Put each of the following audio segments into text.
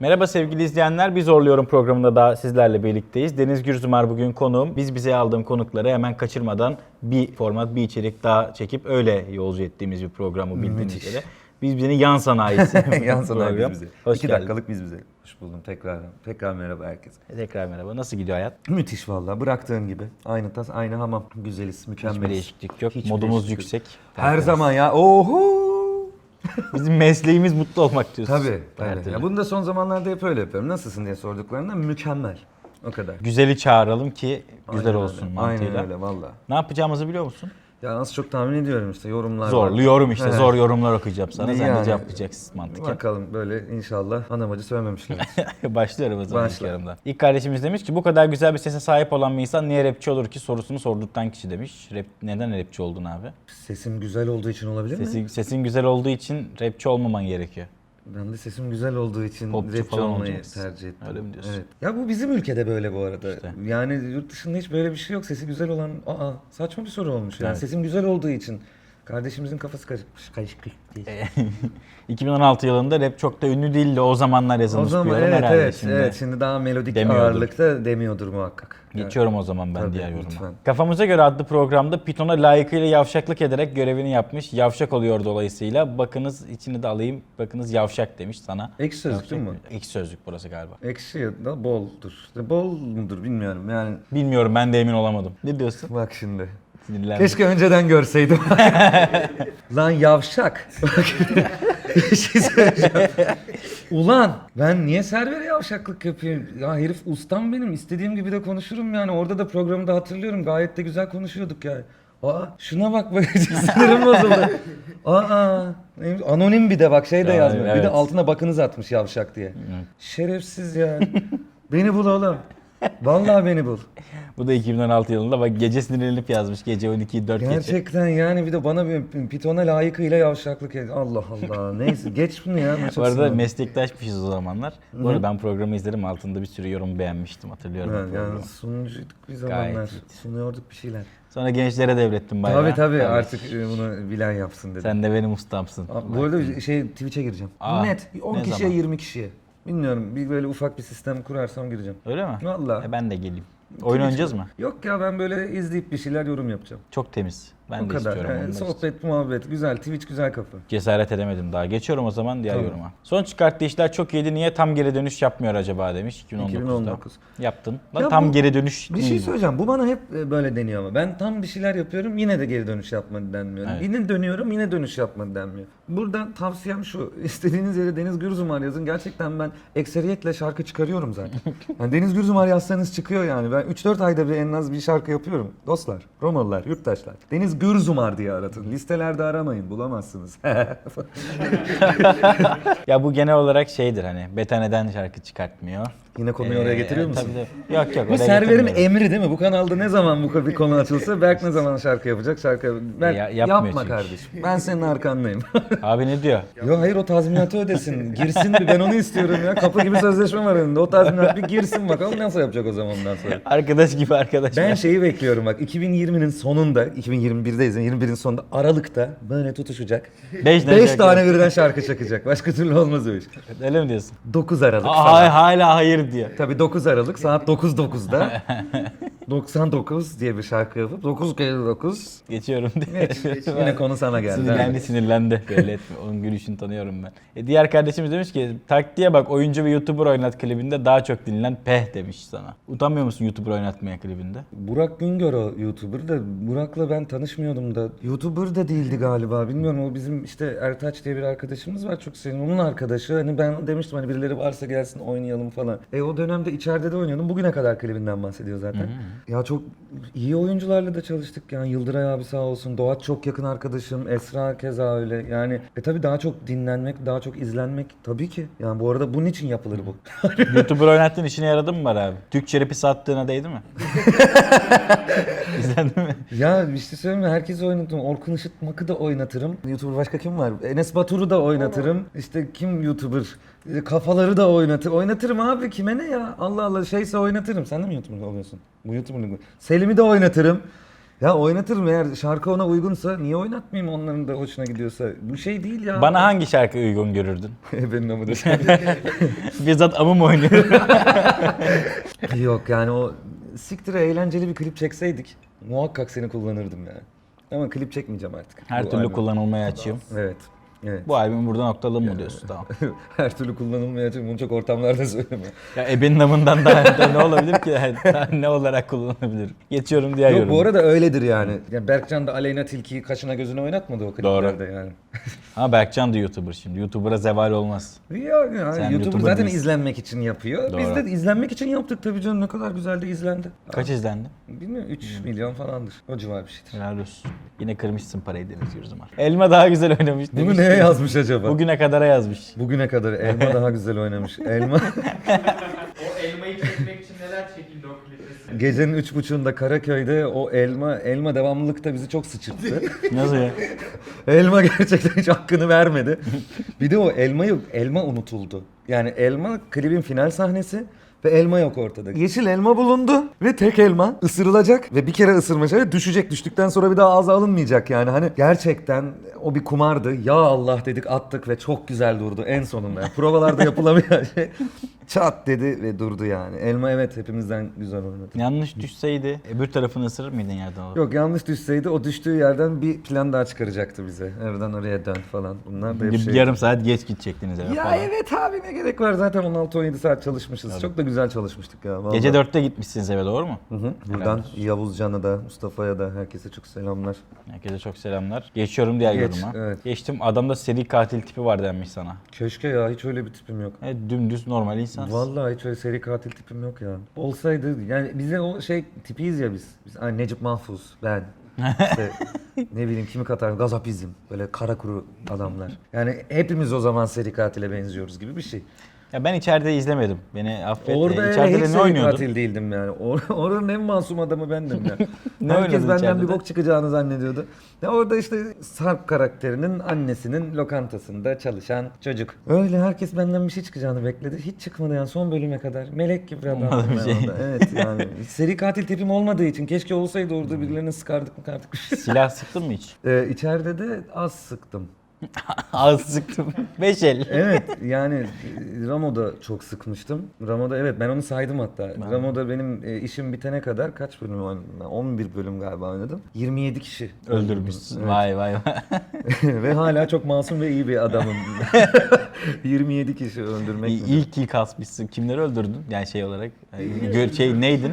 Merhaba sevgili izleyenler. Bir Zorluyorum programında da sizlerle birlikteyiz. Deniz Gürzumar bugün konuğum. Biz bize aldığım konukları hemen kaçırmadan bir format, bir içerik daha çekip öyle yolcu ettiğimiz bir programı bildiğiniz Müthiş. üzere. Biz bize'nin yan sanayisi. Yan sanayi biz bize. Hoş İki geldin. dakikalık biz bize. Hoş buldum tekrar. Tekrar merhaba herkese. Tekrar merhaba. Nasıl gidiyor hayat? Müthiş valla. Bıraktığın gibi. Aynı tas, aynı hamam. Güzeliz, Hiçbir mükemmeliz. değişiklik yok. Hiçbir Modumuz değişiklik yüksek. Her zaman ya. Oho! Bizim mesleğimiz mutlu olmak diyorsun. Tabii. Tabii. Ya bunu da son zamanlarda hep öyle yapıyorum. Nasılsın diye sorduklarında mükemmel. O kadar. Güzeli çağıralım ki güzel Aynen olsun öyle. mantığıyla. Aynen öyle valla. Ne yapacağımızı biliyor musun? Ya az çok tahmin ediyorum işte yorumlar Zorlu var. yorum işte. Zor yorumlar okuyacağım sana. Sen de Yani. cevaplayacaksın mantıken. Bakalım böyle inşallah anamacı söylememişler. Başlıyorum o zaman ilk Başla. yarımda. İlk kardeşimiz demiş ki bu kadar güzel bir sese sahip olan bir insan niye rapçi olur ki sorusunu sordurtan kişi demiş. Rap, neden rapçi oldun abi? Sesim güzel olduğu için olabilir mi? Sesi, sesin güzel olduğu için rapçi olmaman gerekiyor. Ben de sesim güzel olduğu için Popçu rapçi falan olmayı olacaksın. tercih ettim. Öyle mi diyorsun? Evet. Ya bu bizim ülkede böyle bu arada. İşte. Yani yurt dışında hiç böyle bir şey yok. Sesi güzel olan, aa saçma bir soru olmuş. Yani Evet. sesim güzel olduğu için. Kardeşimizin kafası karışmış. Karışık değil. 2016 yılında rap çok da ünlü değildi. O zamanlar o yazılmış bir zaman yorum evet herhalde evet şimdi. evet şimdi daha melodik Demiyordur. ağırlıkta demiyordur muhakkak. Geçiyorum o zaman ben Tabii, diğer yoruma. lütfen. Kafamıza göre adlı programda Python'a layıkıyla yavşaklık ederek görevini yapmış. Yavşak oluyor dolayısıyla. Bakınız içini de alayım. Bakınız yavşak demiş sana. Ekşi sözlük değil mi? Ekşi sözlük burası galiba. Ekşi ya da boldur. Bol mudur bilmiyorum yani. Bilmiyorum ben de emin olamadım. Ne diyorsun? Bak şimdi. Sinirlendim. Keşke önceden görseydim. Lan yavşak. Bir şey söyleyeceğim. Ulan ben niye servere yavşaklık yapıyorum? Ya herif ustam benim. İstediğim gibi de konuşurum yani. Orada da programda hatırlıyorum. Gayet de güzel konuşuyorduk yani. Aa şuna bak bak sinirim bozuldu. Aa neymiş? anonim bir de bak şey de Ya, yazmıyor. Bir de altına bakınız atmış yavşak diye. Şerefsiz ya. beni bul oğlum. Vallahi beni bul. Bu da 2016 yılında bak gece sinirlenip yazmış. Gece 12'yi 4 geçe. Gerçekten yani bir de bana bir pitona layıkıyla yavşaklık et. Allah Allah. Neyse geç bunu ya. Bu arada meslektaşmışız o zamanlar. Bu arada ben programı izledim. Altında bir sürü yorum beğenmiştim. Hatırlıyorum Evet, yani sunucuyduk bir Gayet zamanlar. iyiydi. Sunuyorduk bir şeyler. Sonra gençlere devrettim bayağı. Tabii tabii artık e, bunu bilen yapsın dedim. Sen de benim ustamsın. Aa, Bu arada şey Twitch'e gireceğim. Aa, Net 10 ne kişiye zaman? 20 kişiye. Bilmiyorum bir böyle ufak bir sistem kurarsam gireceğim. Öyle mi? Vallahi. E ben de geleyim. Oyun oynayacağız mı? Yok ya ben böyle izleyip bir şeyler yorum yapacağım. Çok temiz. Ben o de kadar. istiyorum. Yani onu da istiyorum. sohbet, muhabbet, güzel. Twitch güzel kapı. Cesaret edemedim daha. Geçiyorum o zaman diğer Tamam. yoruma. Son çıkarttığı işler çok iyiydi. Niye tam geri dönüş yapmıyor acaba demiş 2019'da. 2019. Yaptın. Lan Ya tam bu- geri dönüş Bir şey söyleyeceğim. Bu bana hep e, böyle deniyor ama. Ben tam bir şeyler yapıyorum yine de geri dönüş yapma denmiyor. Evet. Yine dönüyorum yine dönüş yapma denmiyor. Buradan tavsiyem şu. İstediğiniz yere Deniz Gürzumar yazın. Gerçekten ben ekseriyetle şarkı çıkarıyorum zaten. Yani Deniz Gürzumar yazsanız çıkıyor yani. Ben 3-4 ayda bir en az bir şarkı yapıyorum. Dostlar, Romalılar, yurttaşlar. Deniz Gürzumar diye aratın. Listelerde aramayın bulamazsınız. Ya bu genel olarak şeydir hani Beta neden şarkı çıkartmıyor? Yine konuyu oraya Ee, getiriyor musun? Tabii. Yok yok. Bu oraya serverin emri değil mi? Bu kanalda ne zaman bu bir konu açılsa Berk ne zaman şarkı yapacak şarkı Berk Ya- yapma çünkü. kardeşim. Ben senin arkandayım. Abi ne diyor? Yo hayır o tazminatı ödesin. Girsin bir ben onu istiyorum ya. Kapı gibi sözleşme var önünde. O tazminat bir girsin bakalım nasıl yapacak o zaman ondan sonra. Arkadaş gibi arkadaş. Ben şeyi bekliyorum bak 2020'nin sonunda 2021'deyiz yani 21'in sonunda Aralık'ta böyle tutuşacak. 5 5 tane birden şarkı çakacak. Başka türlü olmaz o iş. Öyle mi diyorsun? 9 Aralık Aa, hala hayır diyor. Tabii 9 Aralık saat 9.9'da 99 diye bir şarkı yapıp 9 kere 9 Geçiyorum diye. Geç. Yine konu sana geldi. Sinirlendi sinirlendi. Belli etme. Onun gülüşünü tanıyorum ben. E, diğer kardeşimiz demiş ki taktiğe bak oyuncu ve YouTuber oynat klibinde daha çok dinlen peh demiş sana. Utanmıyor musun YouTuber oynatmaya klibinde? Burak Güngör o YouTuber da Burak'la ben tanışmıyordum da YouTuber da değildi galiba bilmiyorum o bizim işte Ertaç diye bir arkadaşımız var çok sevdiğim onun arkadaşı hani ben demiştim hani birileri varsa gelsin oynayalım falan. E o dönemde içeride de oynuyordum bugüne kadar klibinden bahsediyor zaten. Ya çok iyi oyuncularla da çalıştık yani Yıldıray abi sağ olsun Doğaç çok yakın arkadaşım Esra keza öyle yani e tabi daha çok dinlenmek daha çok izlenmek tabii ki yani bu arada bunun için yapılır bu. YouTuber oynattığın işine yaradı mı var abi? Türkçe rapi sattığına değdi mi? İzlendi mi? Ya bir şey söyleyeyim mi? Herkesi oynatırım. Orkun Işıtmak'ı da oynatırım. YouTuber başka kim var? Enes Batur'u da oynatırım. İşte kim YouTuber? E, Kafaları da oynatır. Oynatırım abi kime ne ya? Allah Allah şeyse oynatırım. Sen de mi YouTuber oluyorsun? Bu YouTuber'lık mı? Selim'i de oynatırım. Ya oynatırım eğer şarkı ona uygunsa niye oynatmayayım onların da hoşuna gidiyorsa. Bu şey değil ya. Bana hangi şarkı uygun görürdün? Benim amı Bizzat amı mı oynuyor? Yok yani o siktire eğlenceli bir klip çekseydik muhakkak seni kullanırdım yani. Ama klip çekmeyeceğim artık. Her Bu türlü albüm. kullanılmaya açayım. Evet. Evet. Bu albümü burada noktalım mı diyorsun? Tamam. Her türlü kullanılmayacak. Bunu çok ortamlarda söyleme. Ya ebenin amından daha, ne olabilir ki? Yani daha ne olarak kullanılabilir? Geçiyorum diğer Yok yoruma. bu arada öyledir yani. yani Berkcan da Aleyna Tilki'yi kaşına gözüne oynatmadı o kliplerde yani. Ama Berkcan da YouTuber şimdi. YouTuber'a zeval olmaz. Ya, yani Sen YouTuber YouTuber zaten değilsin. izlenmek için yapıyor. Biz Doğru. de izlenmek için yaptık tabii canım. Ne kadar güzel de izlendi. Kaç izlendi? Bilmiyorum 3 milyon falandır. O civar bir şeydir. Helal olsun. Yine kırmışsın parayı Deniz Gürzumar. Elma daha güzel oynamış Bunu demiş neye yazmış acaba? Bugüne kadara yazmış. Bugüne kadar elma daha güzel oynamış. Elma O elmayı çekmek için neler çekildi o klipte? gecenin üç buçuğunda Karaköy'de o elma elma devamlılıkta bizi çok sıçırttı. Nasıl ya? elma gerçekten hiç hakkını vermedi. Bir de o elma yok. Elma unutuldu. Yani elma klibin final sahnesi ve elma yok ortada. Yeşil elma bulundu ve tek elma ısırılacak ve bir kere ısırmayacak ve düşecek. Düştükten sonra bir daha ağza alınmayacak yani. Hani gerçekten o bir kumardı. Ya Allah dedik attık ve çok güzel durdu en sonunda. Yani provalarda yapılamayan şey çat dedi ve durdu yani. Elma evet hepimizden güzel oynadı. Yanlış düşseydi öbür tarafını ısırır mıydın yerden alıp? Yok yanlış düşseydi o düştüğü yerden bir plan daha çıkaracaktı bize. Evden oraya dön falan. Bunlar da hep Bir- şey. Yarım saat geç gidecektiniz eve Ya falan. evet abi ne gerek var zaten 16-17 saat çalışmışız. Çok da güzel çalışmıştık ya. Vallahi. Gece 4'te gitmişsiniz eve doğru mu? Hı hı. Buradan Yavuz Can'a da Mustafa'ya da herkese çok selamlar. Herkese çok selamlar. Geçiyorum diğer Geç, yoruma. evet. Geçtim adamda seri katil tipi var denmiş sana. Keşke ya hiç öyle bir tipim yok. Evet dümdüz normal insan. Vallahi hiç öyle seri katil tipim yok ya. Olsaydı yani bize o şey tipiyiz ya biz. Biz hani Necip Mahfuz, ben. İşte ne bileyim kimi katar gazapizm böyle kara kuru adamlar. Yani hepimiz o zaman seri katile benziyoruz gibi bir şey. Ya ben içeride izlemedim. Beni affet. Orada Ee, öyle içeride hiç ne oynuyordun? katil değildim yani. Or- oranın en masum adamı bendim ya. Ne Herkes benden içeride bir bok çıkacağını zannediyordu. Ya orada işte Sarp karakterinin annesinin lokantasında çalışan çocuk. Öyle herkes benden bir şey çıkacağını bekledi. Hiç çıkmadı yani son bölüme kadar. Melek gibi bir adamdım ben şey. orada. Evet yani. Seri katil tipim olmadığı için keşke olsaydı orada birilerini sıkardık mı kardık. Silah sıktın mı hiç? ee, içeride de az sıktım. Az sıktım. Beş el. Evet yani e, Ramo'da çok sıkmıştım. Ramo'da evet ben onu saydım hatta. Ramo'da benim e, işim bitene kadar kaç bölüm oynadım? Ben 11 bölüm galiba oynadım. 27 kişi Öldürmüşsün. Evet. Vay vay vay. ve hala çok masum ve iyi bir adamım. 27 kişi öldürmek İyi, iyi ki kasmışsın. Kimleri öldürdün? Yani şey olarak. Yani gör, şey neydin?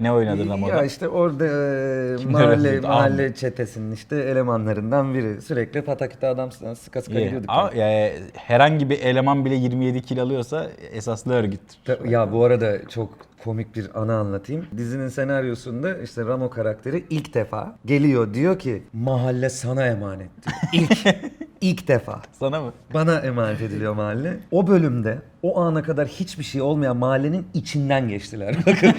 Ne oynadın ama Ya işte orada e, Kimler mahalle öldürdü? mahalle çetesinin işte elemanlarından biri. Sürekli pataküte adam sıka sıka İyi. gidiyorduk. Ama yani herhangi bir eleman bile 27 kilo alıyorsa esaslı örgüttür. Ta- Ya bu arada çok komik bir anı anlatayım. Dizinin senaryosunda işte Ramo karakteri ilk defa geliyor diyor ki mahalle sana emanet. diyor. İlk, ilk defa. Sana mı? Bana emanet ediliyor mahalle. O bölümde o ana kadar hiçbir şey olmayan mahallenin içinden geçtiler. Bakın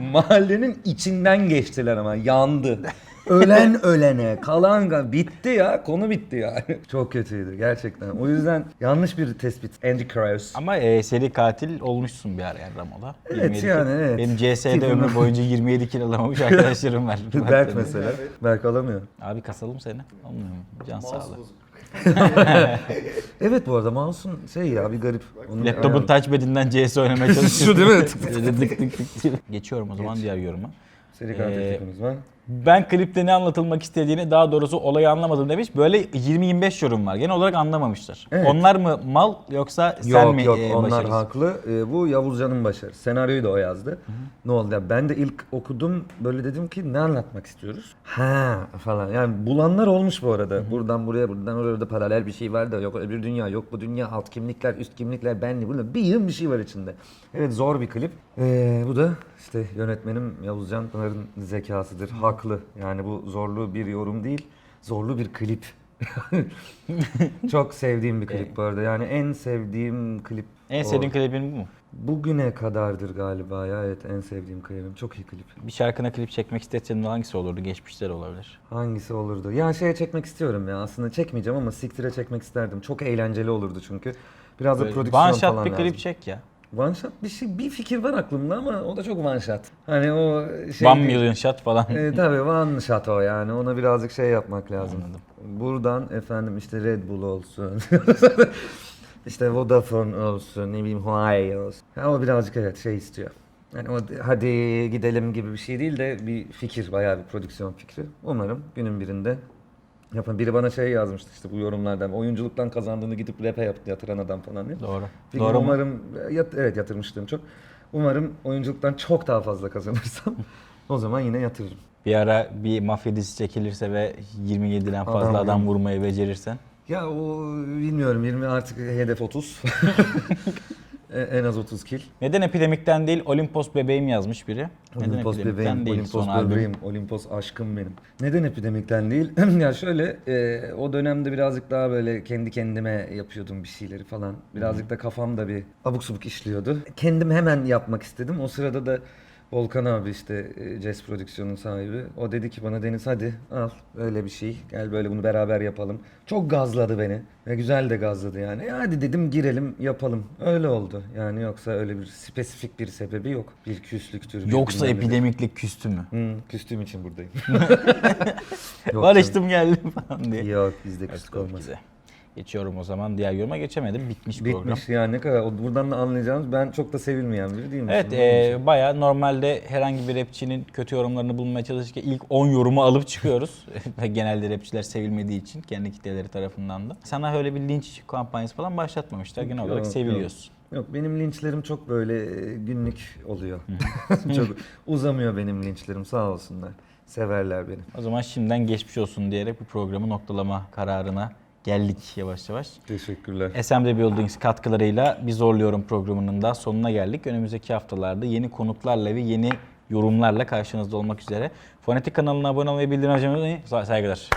mahallenin içinden geçtiler ama yandı. Ölen ölene, kalan kal- bitti ya. Konu bitti yani. Çok kötüydü gerçekten. O yüzden yanlış bir tespit. Andy Krause. Ama e, seri katil olmuşsun bir ara yani Ramo'da. Evet, 27 kilo. yani evet. Benim CS'de ömrü boyunca 27 kilo alamamış arkadaşlarım var. Berk mesela. Berk alamıyor. Abi kasalım seni. Olmuyor mu? Can sağlığı. Evet bu arada mouse'un şey ya bir garip. Onun Laptopun touchpad'inden CS oynamaya çalışıyorsun. Şu değil mi? Böyle tık tık tık tık. Geçiyorum o zaman diğer yoruma. Seri katil Ee, tipimiz var. Ben klipte ne anlatılmak istediğini daha doğrusu olayı anlamadım demiş. Böyle 20-25 yorum var. Genel olarak anlamamışlar. Evet. Onlar mı mal yoksa sen yok mi yok e, onlar başarısın? haklı. Ee, bu Yavuzcan'ın başarısı. Senaryoyu da o yazdı. Ne oldu ya ben de ilk okudum böyle dedim ki ne anlatmak istiyoruz? Ha falan. Yani bulanlar olmuş bu arada. Buradan buraya buradan oraya da paralel bir şey var da yok öbür dünya yok bu dünya alt kimlikler üst kimlikler benli burada bir yığın bir şey var içinde. Evet zor bir klip. Ee, bu da işte yönetmenim Yavuzcan Pınar'ın zekasıdır. Haklı. Yani bu zorlu bir yorum değil. Zorlu bir klip. Çok sevdiğim bir klip bu arada. Yani en sevdiğim klip. En o. sevdiğin klibin bu mu? Bugüne kadardır galiba ya. Evet en sevdiğim klibim. Çok iyi klip. Bir şarkına klip çekmek istesenin hangisi olurdu? Geçmişler olabilir. Hangisi olurdu? Ya şeye çekmek istiyorum ya. Aslında çekmeyeceğim ama siktire çekmek isterdim. Çok eğlenceli olurdu çünkü. Biraz da Böyle prodüksiyon one shot falan bir klip lazım. çek ya. One shot bir şey, bir fikir var aklımda ama o da çok one shot. Hani o şey... One million shot falan. E, tabii one shot o yani. Ona birazcık şey yapmak lazım. Anladım. Buradan efendim işte Red Bull olsun. işte Vodafone olsun, ne bileyim Huawei olsun. Ha, o birazcık evet şey istiyor. Yani o hadi gidelim gibi bir şey değil de bir fikir, bayağı bir prodüksiyon fikri. Umarım günün birinde Yapın biri bana şey yazmıştı işte bu yorumlardan. Oyunculuktan kazandığını gidip rap'e yatıran adam falan diye. Doğru. Bir Doğru mu? umarım yat, evet yatırmıştım çok. Umarım oyunculuktan çok daha fazla kazanırsam o zaman yine yatırırım. Bir ara bir mafya dizisi çekilirse ve 27'den fazla Adam adam, vurma. vurmayı becerirsen. Ya o bilmiyorum 20 artık hedef 30. E, en az 30 kill. Neden epidemikten değil Olimpos bebeğim yazmış biri. Neden Olimpos bebeğim, değil Olimpos son albüm. Olimpos aşkım benim. Neden epidemikten değil? ya şöyle, e, o dönemde birazcık daha böyle kendi kendime yapıyordum bir şeyleri falan. Birazcık da kafamda bir abuk subuk işliyordu. Kendim hemen yapmak istedim. O sırada da Volkan abi işte e, Jazz Prodüksiyon'un sahibi. O dedi ki bana Deniz hadi al öyle bir şey. Gel böyle bunu beraber yapalım. Çok gazladı beni. Ve güzel de gazladı yani. E hadi dedim girelim yapalım. Öyle oldu. Yani yoksa öyle bir spesifik bir sebebi yok. Bir küslüktür. bir Yoksa bilmem nedir. epidemiklik küstü mü? Hı, küstüğüm için buradayım. Yok Barıştım geldim falan diye. canım. Yok bizde küslük olmaz. güzel. Geçiyorum o zaman. Diğer yoruma geçemedim. Bitmiş, program. Bitmiş yani ne kadar. Buradan da anlayacağımız ben çok da sevilmeyen biri değil mi? Evet, e, bayağı normalde herhangi bir rapçinin kötü yorumlarını bulmaya çalışırken ilk 10 yorumu alıp çıkıyoruz. Ve Genelde rapçiler sevilmediği için kendi kitleleri tarafından da. Sana öyle bir linç kampanyası falan başlatmamışlar. Genel olarak yok. seviliyorsun. Yok benim linçlerim çok böyle e, günlük oluyor. çok uzamıyor benim linçlerim sağ olsunlar. Severler beni. O zaman şimdiden geçmiş olsun diyerek bu programı noktalama kararına geldik yavaş yavaş. Teşekkürler. SMD Buildings katkılarıyla Bir Zorluyorum programının da sonuna geldik. Önümüzdeki haftalarda yeni konuklarla ve yeni yorumlarla karşınızda olmak üzere. Fonetik kanalına abone olmayı bildirim açmayı. Saygılar.